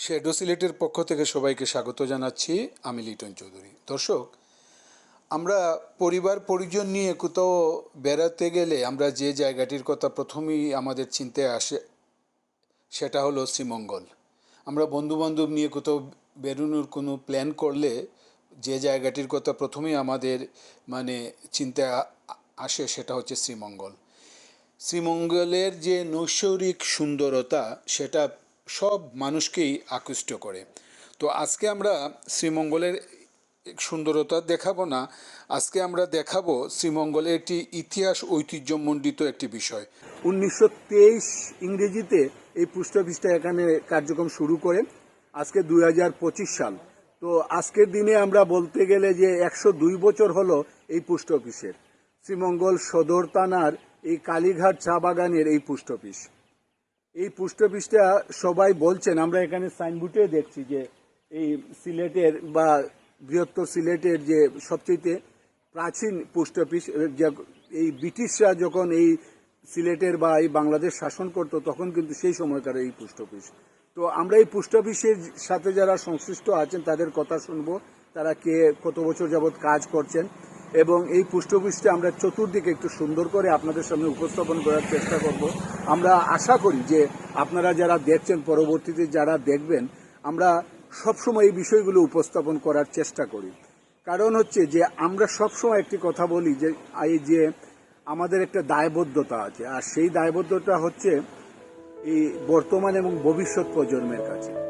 Shadow সিলেটের পক্ষ থেকে সবাইকে স্বাগত জানাচ্ছি আমি লিটন চৌধুরী। দর্শক, আমরা পরিবার, পরিজন নিয়ে কোথাও বেড়াতে গেলে আমরা যে জায়গাটির কথা প্রথমেই আমাদের চিনতে আসে, সেটা হলো শ্রীমঙ্গল। আমরা বন্ধুবান্ধব নিয়ে কোথাও বেরোনোর কোনো প্ল্যান করলে যে জায়গাটির কথা প্রথমেই আমাদের মানে চিন্তায় আ- আসে, সেটা হচ্ছে শ্রীমঙ্গল। শ্রীমঙ্গলের যে নৈসর্গিক সুন্দরতা, সেটা সব মানুষকেই আকৃষ্ট করে। তো আজকে আমরা শ্রীমঙ্গলের সুন্দরতা দেখাবো না, আজকে আমরা দেখাবো শ্রীমঙ্গলের একটি ইতিহাস ঐতিহ্যমণ্ডিত একটি বিষয়। উনিশশো তেইশ ইংরেজিতে এই অফিসটা এখানে কার্যক্রম শুরু করে, আজকে দুই হাজার পঁচিশ সাল। তো আজকের দিনে আমরা বলতে গেলে যে একশো দুই বছর হলো এই পোস্ট অফিসের শ্রীমঙ্গল সদর থানার এই কালীঘাট চা বাগানের এই পোস্ট অফিস এই পোস্ট অফিসটা সবাই বলছেন, আমরা এখানে সাইনবোর্ডে দেখছি যে এই সিলেটের বা বৃহত্তর সিলেটের যে সবচেয়ে প্রাচীন পোস্ট অফিস এই ব্রিটিশরা যখন এই সিলেটের বা এই বাংলাদেশ শাসন করতো, তখন কিন্তু সেই সময়কার এই পোস্ট অফিস তো আমরা এই পোস্ট অফিসের সাথে যারা সংশ্লিষ্ট আছেন, তাদের কথা শুনব, তারা কে কত বছর যাবৎ কাজ করছেন। এবং এই অফিসটা আমরা চতুর্দিকে একটু সুন্দর করে আপনাদের সামনে উপস্থাপন করার চেষ্টা করব। আমরা আশা করি যে আপনারা যারা দেখছেন, পরবর্তীতে যারা দেখবেন, আমরা সবসময় এই বিষয়গুলো উপস্থাপন করার চেষ্টা করি। কারণ হচ্ছে যে আমরা সবসময় একটি কথা বলি যে, এই যে আমাদের একটা দায়বদ্ধতা আছে, আর সেই দায়বদ্ধতা হচ্ছে এই বর্তমান এবং ভবিষ্যৎ প্রজন্মের কাছে।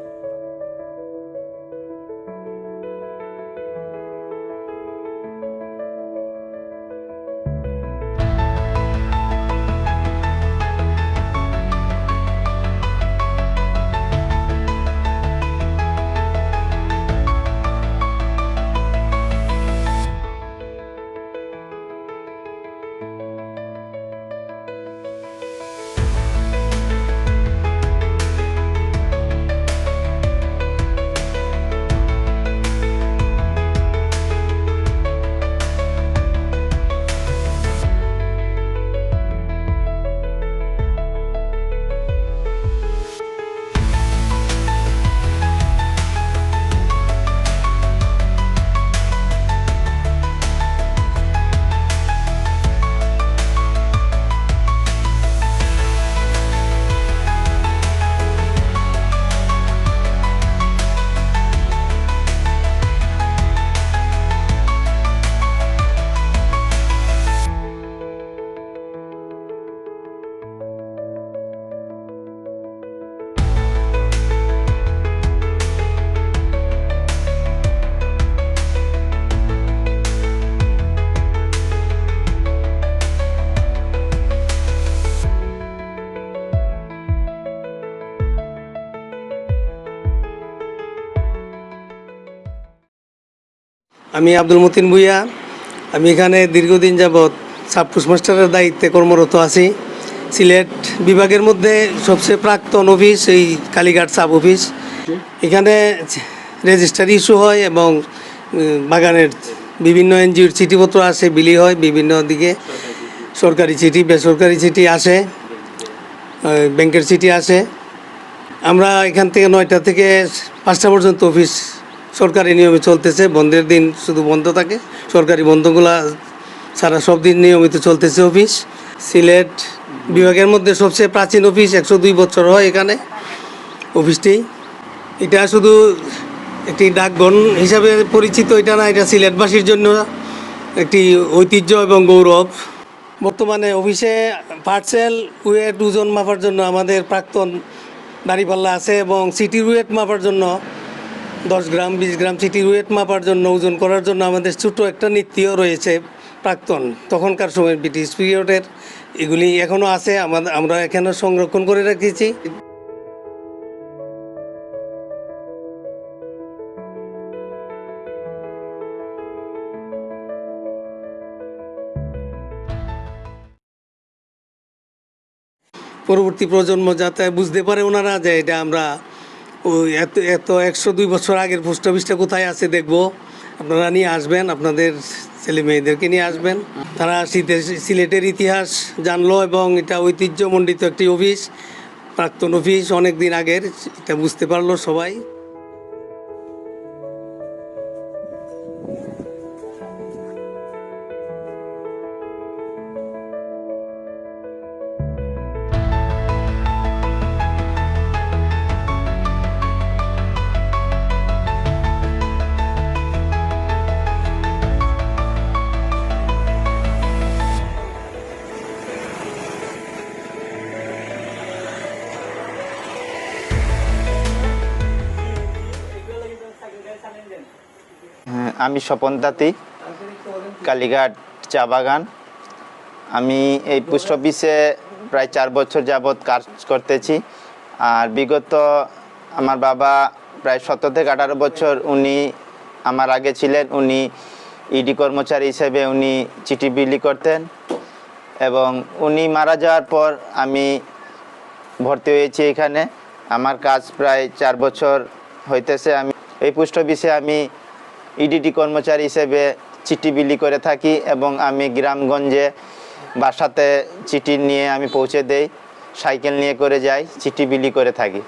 আমি আব্দুল মতিন ভুইয়া। আমি এখানে দীর্ঘদিন যাবৎ সাব পোস্টমাস্টারের দায়িত্বে কর্মরত আছি। সিলেট বিভাগের মধ্যে সবচেয়ে প্রাক্তন অফিস এই কালীঘাট সাব অফিস। এখানে রেজিস্টার ইস্যু হয় এবং বাগানের বিভিন্ন এনজিওর চিঠিপত্র আসে, বিলি হয় বিভিন্ন দিকে। সরকারি চিঠি, বেসরকারি চিঠি আসে ব্যাংকের চিঠি আসে। আমরা এখান থেকে নয়টা থেকে পাঁচটা পর্যন্ত অফিস সরকারি নিয়মে চলতেছে, বন্ধের দিন শুধু বন্ধ থাকে। সরকারি বন্ধগুলা সারা সব দিন নিয়মিত চলতেছে অফিস। সিলেট বিভাগের মধ্যে সবচেয়ে প্রাচীন অফিস একশো দুই বছর হয় এখানে, অফিসটি। এটা শুধু একটি ডাকঘর হিসাবে পরিচিত, এটা না, এটা সিলেটবাসীর জন্য একটি ঐতিহ্য এবং গৌরব। বর্তমানে অফিসে পার্সেল ওয়েট ওজন মাপার জন্য আমাদের প্রাক্তন দাঁড়িপাল্লা আছে এবং সিটির ওয়েট মাপার জন্য দশ গ্রাম, বিশ গ্রাম সিটির ওয়েট মাপার জন্য, ওজন করার জন্য আমাদের ছোটো একটা নীতিও রয়েছে প্রাক্তন। তখনকার সময় ব্রিটিশ পিরিয়ডের এগুলি এখনও আছে আমাদের আমরা এখানে সংরক্ষণ করে রেখেছি। পরবর্তী প্রজন্ম যাতে বুঝতে পারে ওনারা যে এটা আমরা ওই এত এত একশো দুই বছর আগের পোস্ট অফিসটা কোথায় আছে দেখব। আপনারা নিয়ে আসবেন, আপনাদের ছেলে মেয়েদেরকে নিয়ে আসবেন। তারা সিলেটের ইতিহাস জানলো এবং এটা ঐতিহ্যমণ্ডিত একটি অফিস, প্রাক্তন অফিস অনেক দিন আগের, এটা বুঝতে পারল সবাই। আমি স্বপন তাঁতি, কালীঘাট চা বাগান। আমি এই পোস্ট অফিসে প্রায় চার বছর যাবৎ কাজ করতেছি। আর বিগত আমার বাবা প্রায় সতেরো থেকে আঠারো বছর উনি আমার আগে ছিলেন। উনি ইডি কর্মচারী হিসেবে উনি চিঠি বিলি করতেন এবং উনি মারা যাওয়ার পর আমি ভর্তি হয়েছি এখানে। আমার কাজ প্রায় চার বছর হইতেছে। আমি এই পোস্ট অফিসে আমি ইডিটি কর্মচারী হিসেবে চিঠি বিলি করে থাকি এবং আমি গ্রামগঞ্জে বাসাতে চিঠি নিয়ে আমি পৌঁছে দেই, সাইকেল নিয়ে করে যাই, চিঠি বিলি করে থাকি।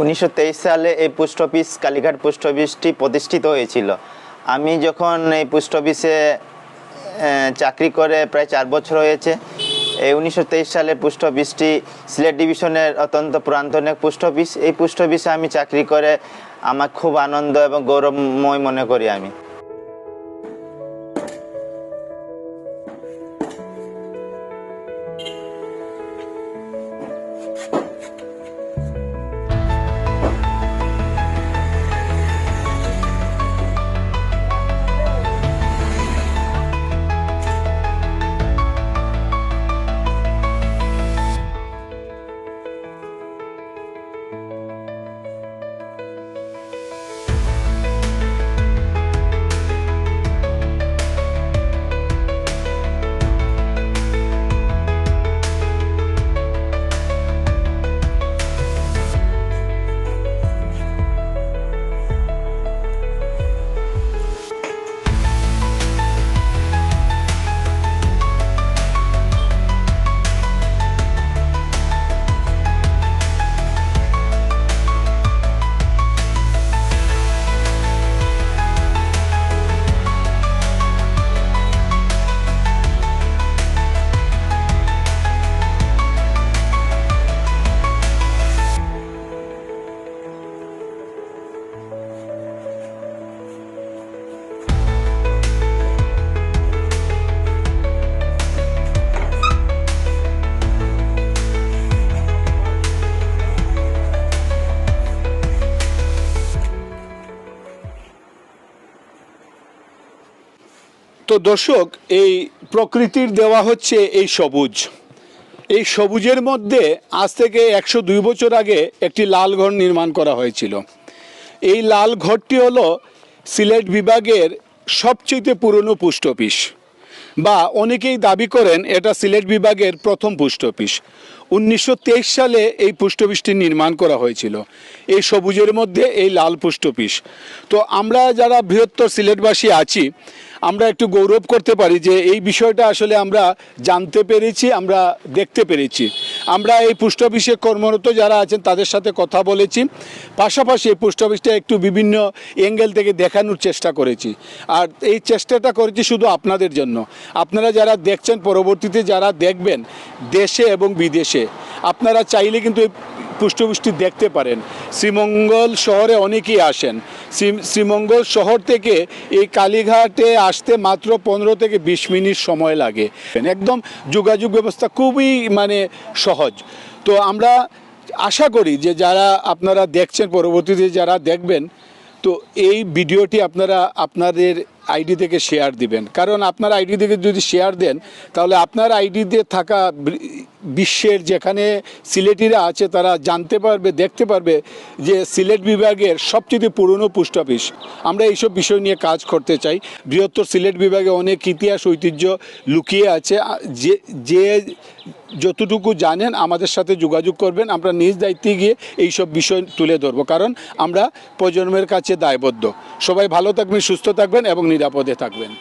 উনিশশো তেইশ সালে এই পোস্ট অফিস, কালীঘাট পোস্ট অফিসটি প্রতিষ্ঠিত হয়েছিল। আমি যখন এই পোস্ট অফিসে চাকরি করে প্রায় চার বছর হয়েছে, এই উনিশশো তেইশ সালে পোস্ট অফিসটি সিলেট ডিভিশনের অত্যন্ত পুরাতন এক পোস্ট অফিস। এই পোস্ট অফিসে আমি চাকরি করে আমার খুব আনন্দ এবং গৌরবময় মনে করি আমি। তো দর্শক, এই প্রকৃতির দেওয়া হচ্ছে এই সবুজ। এই সবুজের মধ্যে আজ থেকে একশো দুই বছর আগে একটি লাল ঘর নির্মাণ করা হয়েছিল। এই লাল ঘরটি হলো সিলেট বিভাগের সবচেয়ে পুরনো পোস্ট অফিস। বা অনেকেই দাবি করেন এটা সিলেট বিভাগের প্রথম পোস্ট অফিস। উনিশশো তেইশ সালে এই পোস্ট অফিসটি নির্মাণ করা হয়েছিল। এই সবুজের মধ্যে এই লাল পোস্ট অফিস। তো আমরা যারা বৃহত্তর সিলেটবাসী আছি, আমরা একটু গৌরব করতে পারি যে এই বিষয়টা আসলে আমরা জানতে পেরেছি, আমরা দেখতে পেরেছি। আমরা এই পোস্ট অফিসে কর্মরত যারা আছেন, তাদের সাথে কথা বলেছি। পাশাপাশি এই পোস্ট অফিসটা একটু বিভিন্ন অ্যাঙ্গেল থেকে দেখানোর চেষ্টা করেছি। আর এই চেষ্টাটা করেছি শুধু আপনাদের জন্য। আপনারা যারা দেখছেন, পরবর্তীতে যারা দেখবেন, দেশে এবং বিদেশে, আপনারা চাইলে কিন্তু পুষ্টপুষ্টি দেখতে পারেন। শ্রীমঙ্গল শহরে অনেকেই আসেন। শ্রী- শ্রীমঙ্গল শহর থেকে এই কালীঘাটে আসতে মাত্র পনেরো থেকে বিশ মিনিট সময় লাগে। একদম যোগাযোগ ব্যবস্থা খুবই মানে সহজ। তো আমরা আশা করি যে যারা আপনারা দেখছেন, পরবর্তীতে যারা দেখবেন, তো এই ভিডিওটি আপনারা আপনাদের আইডি থেকে শেয়ার দিবেন। কারণ আপনার আইডি থেকে যদি শেয়ার দেন, তাহলে আপনার আইডিতে থাকা বিশ্বের যেখানে সিলেটিরা আছে, তারা জানতে পারবে, দেখতে পারবে যে সিলেট বিভাগের সবচেয়ে পুরনো পোস্ট অফিস। আমরা এইসব বিষয় নিয়ে কাজ করতে চাই। বৃহত্তর সিলেট বিভাগে অনেক ইতিহাস, ঐতিহ্য লুকিয়ে আছে। যে যে যতটুকু জানেন, আমাদের সাথে যোগাযোগ করবেন। আমরা নিজ দায়িত্বে গিয়ে এইসব বিষয় তুলে ধরবো। কারণ আমরা প্রজন্মের কাছে দায়বদ্ধ। সবাই ভালো থাকবেন, সুস্থ থাকবেন এবং নিরাপদে থাকবেন।